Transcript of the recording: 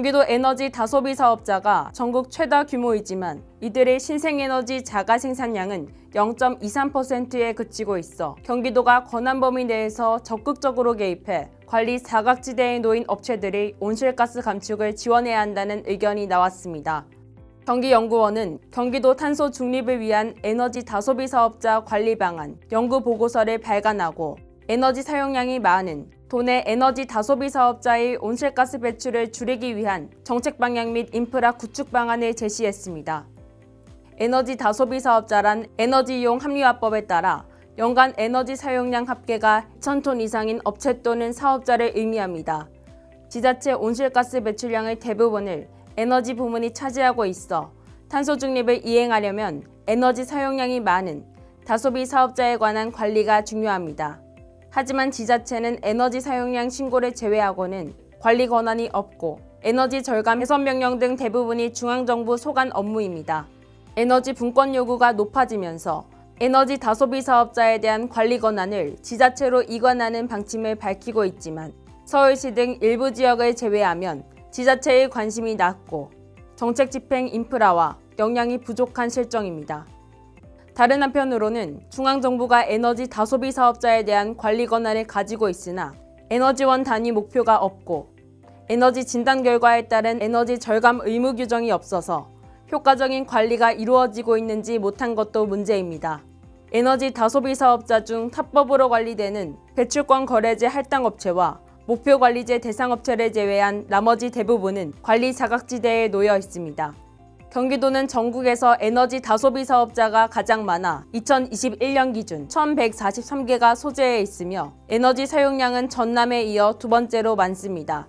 경기도 에너지 다소비 사업자가 전국 최다 규모이지만 이들의 신생에너지 자가 생산량은 0.23%에 그치고 있어 경기도가 권한 범위 내에서 적극적으로 개입해 관리 사각지대에 놓인 업체들이 온실가스 감축을 지원해야 한다는 의견이 나왔습니다. 경기연구원은 경기도 탄소 중립을 위한 에너지 다소비 사업자 관리 방안 연구 보고서를 발간하고 에너지 사용량이 많은 도내 에너지 다소비 사업자의 온실가스 배출을 줄이기 위한 정책 방향 및 인프라 구축 방안을 제시했습니다. 에너지 다소비 사업자란 에너지 이용 합리화법에 따라 연간 에너지 사용량 합계가 2,000톤 이상인 업체 또는 사업자를 의미합니다. 지자체 온실가스 배출량의 대부분을 에너지 부문이 차지하고 있어 탄소 중립을 이행하려면 에너지 사용량이 많은 다소비 사업자에 관한 관리가 중요합니다. 하지만 지자체는 에너지 사용량 신고를 제외하고는 관리 권한이 없고 에너지 절감 개선 명령 등 대부분이 중앙정부 소관 업무입니다. 에너지 분권 요구가 높아지면서 에너지 다소비 사업자에 대한 관리 권한을 지자체로 이관하는 방침을 밝히고 있지만 서울시 등 일부 지역을 제외하면 지자체의 관심이 낮고 정책 집행 인프라와 역량이 부족한 실정입니다. 다른 한편으로는 중앙정부가 에너지 다소비 사업자에 대한 관리 권한을 가지고 있으나 에너지원 단위 목표가 없고 에너지 진단 결과에 따른 에너지 절감 의무 규정이 없어서 효과적인 관리가 이루어지고 있는지 못한 것도 문제입니다. 에너지 다소비 사업자 중 합법으로 관리되는 배출권 거래제 할당업체와 목표 관리제 대상업체를 제외한 나머지 대부분은 관리 사각지대에 놓여 있습니다. 경기도는 전국에서 에너지 다소비 사업자가 가장 많아 2021년 기준 1,143개가 소재해 있으며 에너지 사용량은 전남에 이어 두 번째로 많습니다.